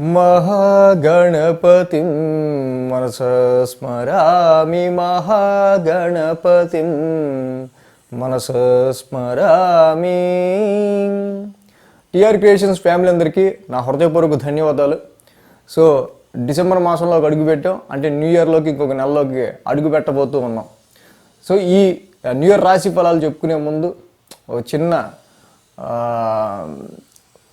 మహాగణపతిం మనస స్మరామి మహాగణపతిం మనస స్మరామి. టిఆర్ క్రియేషన్స్ ఫ్యామిలీ అందరికీ నా హృదయపూర్వక ధన్యవాదాలు. సో డిసెంబర్ మాసంలోకి అడుగు పెట్టాం. అంటే న్యూ ఇయర్లోకి ఇంకొక నెలలోకి అడుగు పెట్టబోతూ ఉన్నాం. సో ఈ న్యూ ఇయర్ రాశి ఫలాలు చెప్పుకునే ముందు ఒక చిన్న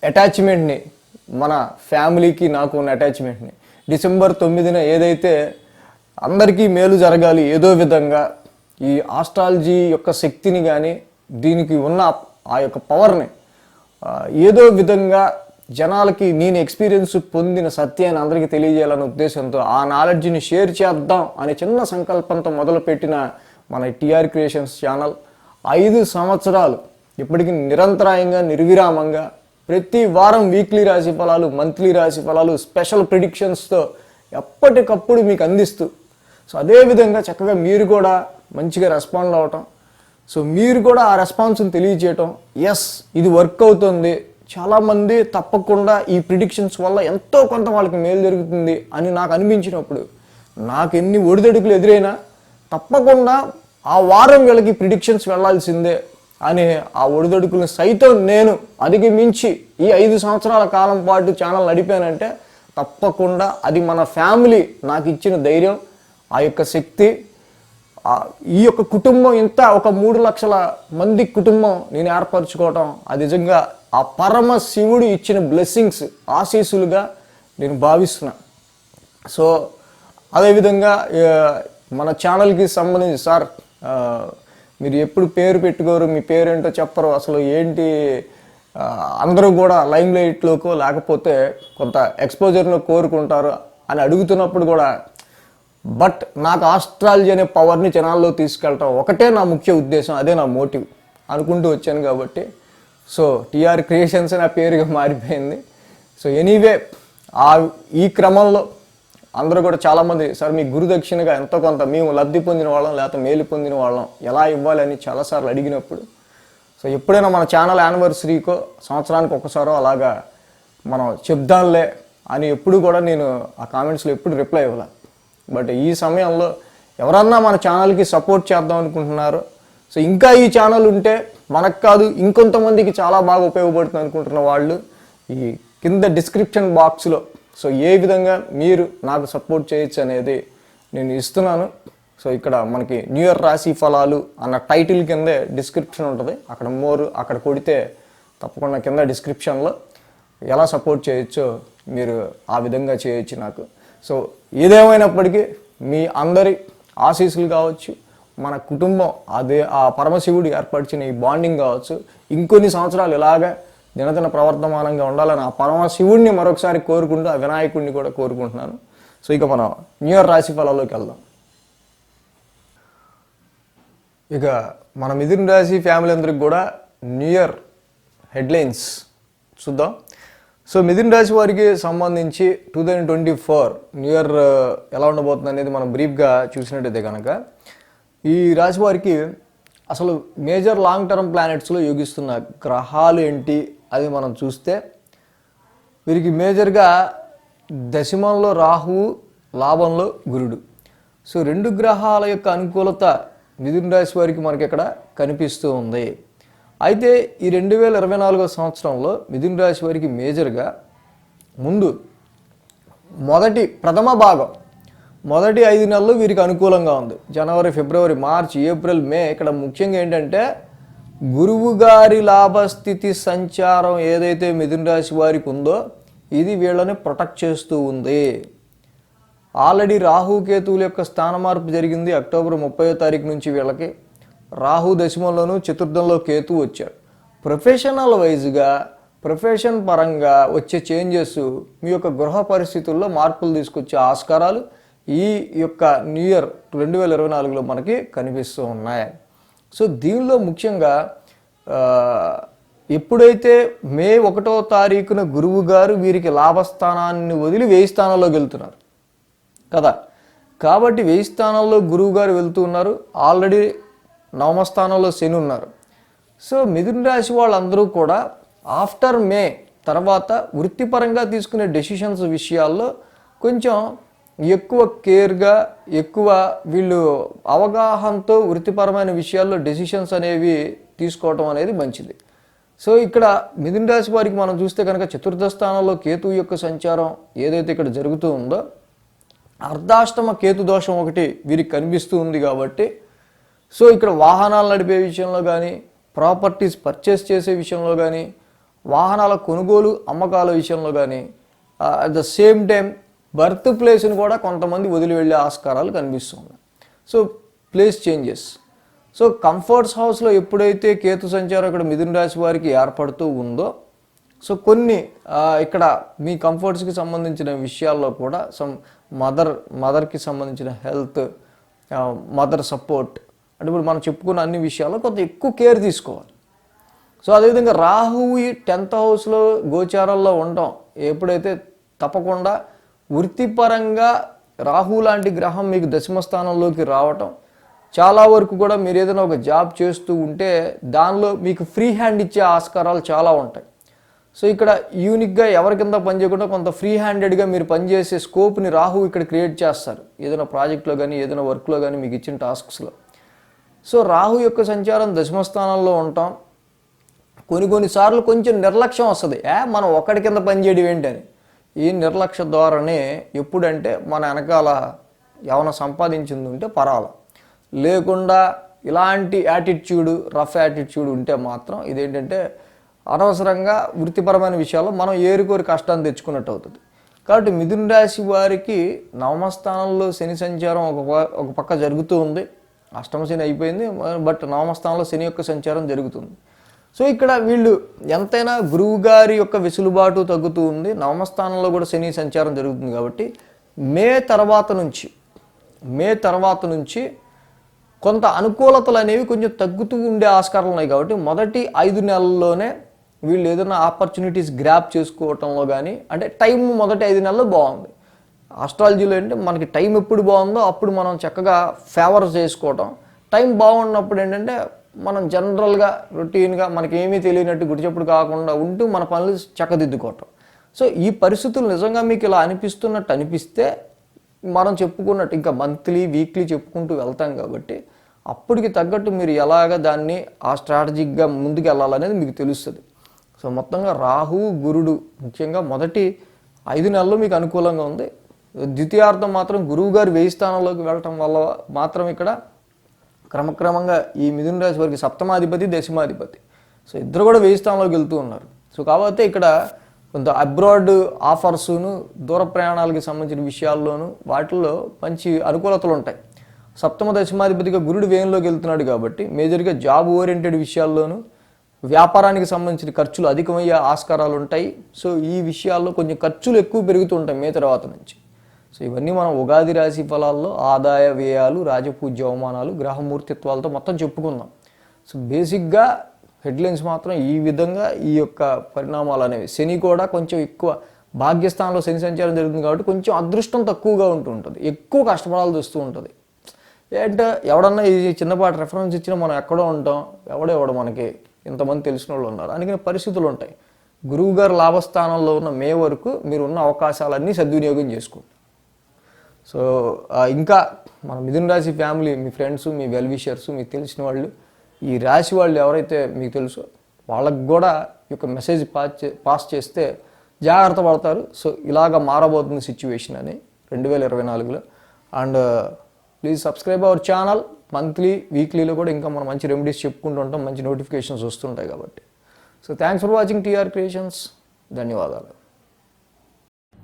అటాచ్మెంట్ని మన ఫ్యామిలీకి నాకు ఉన్న అటాచ్మెంట్ని. డిసెంబర్ తొమ్మిదిన ఏదైతే అందరికీ మేలు జరగాలి ఏదో విధంగా ఈ ఆస్ట్రాలజీ యొక్క శక్తిని కానీ దీనికి ఉన్న ఆ యొక్క పవర్ని ఏదో విధంగా జనాలకి నేను ఎక్స్పీరియన్స్ పొందిన సత్యాన్ని అందరికీ తెలియజేయాలనే ఉద్దేశంతో ఆ నాలెడ్జ్ని షేర్ చేద్దాం అనే చిన్న సంకల్పంతో మొదలుపెట్టిన మన టీఆర్ క్రియేషన్స్ ఛానల్. ఐదు సంవత్సరాలు ఇప్పటికీ నిరంతరాయంగా నిర్విరామంగా ప్రతి వారం వీక్లీ రాశి ఫలాలు మంత్లీ రాశి ఫలాలు స్పెషల్ ప్రిడిక్షన్స్తో ఎప్పటికప్పుడు మీకు అందిస్తూ సో అదేవిధంగా చక్కగా మీరు కూడా మంచిగా రెస్పాండ్ అవ్వటం సో మీరు కూడా ఆ రెస్పాన్స్ని తెలియజేయటం. ఎస్ ఇది వర్క్ అవుతుంది. చాలామంది తప్పకుండా ఈ ప్రిడిక్షన్స్ వల్ల ఎంతో కొంత వాళ్ళకి మేలు జరుగుతుంది అని నాకు అనిపించినప్పుడు నాకు ఎన్ని ఒడిదడుకులు ఎదురైనా తప్పకుండా ఆ వారం వీళ్ళకి ప్రిడిక్షన్స్ వెళ్ళాల్సిందే. అనే ఆ ఒడిదొడుకులను సైతం నేను అధిగమించి ఈ ఐదు సంవత్సరాల కాలం పాటు ఛానల్ నడిపానంటే తప్పకుండా అది మన ఫ్యామిలీ నాకు ఇచ్చిన ధైర్యం ఆ యొక్క శక్తి ఈ యొక్క కుటుంబం ఇంత ఒక మూడు లక్షల మంది కుటుంబం నేను ఏర్పరచుకోవటం అది నిజంగా ఆ పరమ శివుడు ఇచ్చిన బ్లెస్సింగ్స్ ఆశీస్సులుగా నేను భావిస్తున్నా. సో అదేవిధంగా మన ఛానల్కి సంబంధించి సార్ మీరు ఎప్పుడు పేరు పెట్టుకోరు మీ పేరేంటో చెప్పరు. అసలు ఏంటి అందరూ కూడా లైమ్ లైట్లోకో లేకపోతే కొంత ఎక్స్పోజర్ను కోరుకుంటారు అని అడుగుతున్నప్పుడు కూడా బట్ నాకు ఆస్ట్రాలజీ అనే పవర్ని జనాల్లో తీసుకెళ్ళటం ఒకటే నా ముఖ్య ఉద్దేశం అదే నా మోటివ్ అనుకుంటూ వచ్చాను కాబట్టి. సో టీఆర్ క్రియేషన్స్ నా పేరుగా మారిపోయింది. సో ఎనీవే ఆ ఈ క్రమంలో అందరూ కూడా చాలామంది సార్ మీ గురుదక్షిణగా ఎంతో కొంత మేము లబ్ధి పొందిన వాళ్ళం లేకపోతే మేలు పొందిన వాళ్ళం ఎలా ఇవ్వాలని చాలాసార్లు అడిగినప్పుడు సో ఎప్పుడైనా మన ఛానల్ యానివర్సరీకో సంవత్సరానికి ఒకసారో అలాగా మనం చెప్దాంలే అని ఎప్పుడు కూడా నేను ఆ కామెంట్స్లో ఎప్పుడు రిప్లై ఇవ్వలే. బట్ ఈ సమయంలో ఎవరన్నా మన ఛానల్కి సపోర్ట్ చేద్దాం అనుకుంటున్నారు సో ఇంకా ఈ ఛానల్ ఉంటే మనకు కాదు ఇంకొంతమందికి చాలా బాగా ఉపయోగపడుతుంది అనుకుంటున్న వాళ్ళు ఈ కింద డిస్క్రిప్షన్ బాక్స్లో సో ఏ విధంగా మీరు నాకు సపోర్ట్ చేయొచ్చు అనేది నేను ఇస్తున్నాను. సో ఇక్కడ మనకి న్యూ ఇయర్ రాశి ఫలాలు అన్న టైటిల్ కిందే డిస్క్రిప్షన్ ఉంటుంది. అక్కడ మోర్ అక్కడ కొడితే తప్పకుండా కింద డిస్క్రిప్షన్లో ఎలా సపోర్ట్ చేయొచ్చో మీరు ఆ విధంగా చేయొచ్చు నాకు. సో ఏదేమైనప్పటికీ మీ అందరి ఆశీస్సులు కావచ్చు మన కుటుంబం అదే ఆ పరమశివుడు ఏర్పరిచిన ఈ బాండింగ్ కావచ్చు ఇంకొన్ని సంవత్సరాలు ఇలాగా దినదిన ప్రవర్తమానంగా ఉండాలని ఆ పరమశివుడిని మరొకసారి కోరుకుంటూ ఆ వినాయకుడిని కూడా కోరుకుంటున్నాను. సో ఇక మనం న్యూ ఇయర్ రాశి ఫలాల్లోకి వెళ్దాం. ఇక మన మిథున్ రాశి ఫ్యామిలీ అందరికి కూడా న్యూ ఇయర్ హెడ్లైన్స్ చూద్దాం. సో మిథున్ రాశి వారికి సంబంధించి two thousand twenty four new year ఎలా ఉండబోతుంది అనేది మనం బ్రీఫ్గా చూసినట్టయితే కనుక ఈ రాశి వారికి అసలు మేజర్ లాంగ్ టర్మ్ ప్లానెట్స్లో యోగిస్తున్న గ్రహాలు ఏంటి అది మనం చూస్తే వీరికి మేజర్గా దశమంలో రాహువు లాభంలో గురుడు. సో రెండు గ్రహాల యొక్క అనుకూలత మిథున రాశి వారికి మనకి ఇక్కడ కనిపిస్తూ ఉంది. అయితే ఈ రెండు వేల ఇరవై నాలుగో సంవత్సరంలో మిథున రాశి వారికి మేజర్గా ముందు మొదటి ప్రథమ భాగం మొదటి ఐదు నెలలు వీరికి అనుకూలంగా ఉంది. జనవరి ఫిబ్రవరి మార్చి ఏప్రిల్ మే ఇక్కడ ముఖ్యంగా ఏంటంటే గురువు గారి లాభస్థితి సంచారం ఏదైతే మిథున రాశి వారికి ఉందో ఇది వీళ్ళని ప్రొటెక్ట్ చేస్తూ ఉంది. ఆల్రెడీ రాహు కేతువుల యొక్క స్థాన మార్పు జరిగింది అక్టోబర్ ముప్పై తారీఖు నుంచి వీళ్ళకి. రాహు దశమంలోనూ చతుర్థంలో కేతు వచ్చాడు. ప్రొఫెషనల్ వైజ్గా ప్రొఫెషన్ పరంగా వచ్చే చేంజెస్ మీ యొక్క గృహ పరిస్థితుల్లో మార్పులు తీసుకొచ్చే ఆస్కారాలు ఈ యొక్క న్యూ ఇయర్ రెండు వేల ఇరవై నాలుగులో మనకి కనిపిస్తూ ఉన్నాయి. సో దీనిలో ముఖ్యంగా ఎప్పుడైతే మే ఒకటో తారీఖున గురువు గారు వీరికి లాభస్థానాన్ని వదిలి వేయి స్థానంలోకి వెళ్తున్నారు. కదా? కాబట్టి వెయ్యి స్థానంలో గురువు గారు వెళ్తూ ఉన్నారు. ఆల్రెడీ నవమ స్థానంలో శని ఉన్నారు. సో మిథున రాశి వాళ్ళందరూ కూడా ఆఫ్టర్ మే తర్వాత వృత్తిపరంగా తీసుకునే డెసిషన్స్ విషయాల్లో కొంచెం ఎక్కువ కేర్గా ఎక్కువ వీళ్ళు అవగాహనతో వృత్తిపరమైన విషయాల్లో డెసిషన్స్ అనేవి తీసుకోవటం అనేది మంచిది. సో ఇక్కడ మిథున రాశి వారికి మనం చూస్తే కనుక చతుర్థ స్థానంలో కేతు యొక్క సంచారం ఏదైతే ఇక్కడ జరుగుతూ ఉందో అర్ధాష్టమ కేతు దోషం ఒకటి వీరికి కనిపిస్తూ ఉంది కాబట్టి సో ఇక్కడ వాహనాలు నడిపే విషయంలో కానీ ప్రాపర్టీస్ పర్చేస్ చేసే విషయంలో కానీ వాహనాల కొనుగోలు అమ్మకాల విషయంలో కానీ at the same time birth ప్లేస్ని కూడా కొంతమంది వదిలి వెళ్ళే ఆస్కారాలు కనిపిస్తుంది so place changes. So comforts హౌస్లో ఎప్పుడైతే కేతు సంచారం ఇక్కడ మిథున రాశి వారికి ఏర్పడుతూ ఉందో సో కొన్ని ఇక్కడ మీ కంఫర్ట్స్కి సంబంధించిన విషయాల్లో కూడా సమ్ మదర్ మదర్కి సంబంధించిన హెల్త్ మదర్ సపోర్ట్ అంటే ఇప్పుడు మనం చెప్పుకున్న అన్ని విషయాల్లో కొంత ఎక్కువ కేర్ తీసుకోవాలి. సో అదేవిధంగా రాహువు టెన్త్ హౌస్లో గోచారాల్లో ఉండటం ఎప్పుడైతే తప్పకుండా వృత్తిపరంగా రాహు లాంటి గ్రహం మీకు దశమ స్థానంలోకి రావటం చాలా వరకు కూడా మీరు ఏదైనా ఒక జాబ్ చేస్తూ ఉంటే దానిలో మీకు ఫ్రీ హ్యాండ్ ఇచ్చే ఆస్కారాలు చాలా ఉంటాయి. సో ఇక్కడ యూనిక్గా ఎవరి కింద పని చేయకుండా కొంత ఫ్రీ హ్యాండెడ్గా మీరు పనిచేసే స్కోప్ని రాహు ఇక్కడ క్రియేట్ చేస్తారు. ఏదైనా ప్రాజెక్ట్లో కానీ ఏదైనా వర్క్లో కానీ మీకు ఇచ్చిన టాస్క్స్లో. సో రాహు యొక్క సంచారం దశమ స్థానంలో ఉంటాం. కొన్ని కొన్నిసార్లు కొంచెం నిర్లక్ష్యం వస్తుంది. ఏ మనం ఒక్కడి కింద పనిచేయడం ఏంటని ఈ నిర్లక్ష్య ధోరణి ఎప్పుడంటే మన వెనకాల ఏమైనా సంపాదించింది ఉంటే పర్వాల లేకుండా ఇలాంటి యాటిట్యూడ్ రఫ్ యాటిట్యూడ్ ఉంటే మాత్రం ఇదేంటంటే అనవసరంగా వృత్తిపరమైన విషయాల్లో మనం ఏరుకోరి కష్టాన్ని తెచ్చుకున్నట్టు అవుతుంది. కాబట్టి మిథున రాశి వారికి నవమస్థానంలో శని సంచారం ఒక ఒక పక్క జరుగుతూ ఉంది. అష్టమ శని అయిపోయింది బట్ నవమస్థానంలో శని యొక్క సంచారం జరుగుతుంది. సో ఇక్కడ వీళ్ళు ఎంతైనా గురువు గారి యొక్క వెసులుబాటు తగ్గుతూ ఉంది. నవమస్థానంలో కూడా శని సంచారం జరుగుతుంది కాబట్టి మే తర్వాత నుంచి మే తర్వాత నుంచి కొంత అనుకూలతలు అనేవి కొంచెం తగ్గుతూ ఉండే ఆస్కారాలు ఉన్నాయి కాబట్టి మొదటి ఐదు నెలల్లోనే వీళ్ళు ఏదైనా ఆపర్చునిటీస్ గ్రాప్ చేసుకోవటంలో కానీ అంటే టైం మొదటి ఐదు నెలలు బాగుంది. ఆస్ట్రాలజీలో ఏంటంటే మనకి టైం ఎప్పుడు బాగుందో అప్పుడు మనం చక్కగా ఫేవర్ చేసుకోవటం. టైం బాగున్నప్పుడు ఏంటంటే మనం జనరల్గా రొటీన్గా మనకేమీ తెలియనట్టు గుడిచప్పుడు కాకుండా ఉంటూ మన పనులు చక్కదిద్దుకోవటం. సో ఈ పరిస్థితులు నిజంగా మీకు ఇలా అనిపిస్తున్నట్టు అనిపిస్తే మనం చెప్పుకున్నట్టు ఇంకా మంత్లీ వీక్లీ చెప్పుకుంటూ వెళ్తాం కాబట్టి అప్పటికి తగ్గట్టు మీరు ఎలాగ దాన్ని ఆ స్ట్రాటజిక్గా ముందుకు వెళ్ళాలనేది మీకు తెలుస్తుంది. సో మొత్తంగా రాహు గురుడు ముఖ్యంగా మొదటి ఐదు నెలలు మీకు అనుకూలంగా ఉంది. ద్వితీయార్థం మాత్రం గురువుగారు వేయి వెయ్యి స్థానంలోకి వెళ్ళటం వల్ల మాత్రం ఇక్కడ క్రమక్రమంగా ఈ మిథున రాశి వారికి సప్తమాధిపతి దశమాధిపతి. సో ఇద్దరు కూడా వెయ్యి స్థానంలోకి వెళ్తూ ఉన్నారు. సో కాబట్టి ఇక్కడ కొంత అబ్రాడ్ ఆఫర్సును దూర ప్రయాణాలకి సంబంధించిన విషయాల్లోనూ వాటిల్లో మంచి అనుకూలతలు ఉంటాయి. సప్తమ దశమాధిపతిగా గురుడు వేయంలోకి వెళ్తున్నాడు కాబట్టి మేజర్గా జాబ్ ఓరియంటెడ్ విషయాల్లోనూ వ్యాపారానికి సంబంధించిన ఖర్చులు అధికమయ్యే ఆస్కారాలు ఉంటాయి. సో ఈ విషయాల్లో కొంచెం ఖర్చులు ఎక్కువ పెరుగుతూ ఉంటాయి మే తర్వాత నుంచి. సో ఇవన్నీ మనం ఉగాది రాశి ఫలాల్లో ఆదాయ వ్యయాలు రాజపూజ్య అవమానాలు గ్రహమూర్తిత్వాలతో మొత్తం చెప్పుకుందాం. సో బేసిక్గా హెడ్లైన్స్ మాత్రం ఈ విధంగా ఈ యొక్క పరిణామాలు అనేవి. శని కూడా కొంచెం ఎక్కువ భాగ్యస్థానంలో శని సంచారం జరుగుతుంది కాబట్టి కొంచెం అదృష్టం తక్కువగా ఉంటూ ఉంటుంది. ఎక్కువ కష్టపడాల్సి వస్తూ ఉంటుంది. ఏంటంటే ఎవడన్నా ఈ చిన్నపాటి రెఫరెన్స్ ఇచ్చినా మనం ఎక్కడో ఉంటాం. ఎవడో ఎవడో మనకి ఇంతమంది తెలిసిన వాళ్ళు ఉన్నారు. అందుకని పరిస్థితులు ఉంటాయి. గురువు గారు లాభస్థానంలో ఉన్న మే వరకు మీరు ఉన్న అవకాశాలన్నీ సద్వినియోగం చేసుకోండి. సో ఇంకా మన మిథున రాశి ఫ్యామిలీ మీ ఫ్రెండ్స్ మీ వెల్ విషర్స్ మీకు తెలిసిన వాళ్ళు ఈ రాశి వాళ్ళు ఎవరైతే మీకు తెలుసో వాళ్ళకు కూడా ఈ యొక్క మెసేజ్ పాస్ పాస్ చేస్తే జాగ్రత్త పడతారు. సో ఇలాగ మారబోతుంది సిచ్యువేషన్ అని రెండు వేల ఇరవై నాలుగులో. And please subscribe our channel monthly వీక్లీలో కూడా ఇంకా మనం మంచి రెమెడీస్ చెప్పుకుంటూ ఉంటాం. మంచి నోటిఫికేషన్స్ వస్తుంటాయి కాబట్టి. So thanks for watching TR creations ధన్యవాదాలు.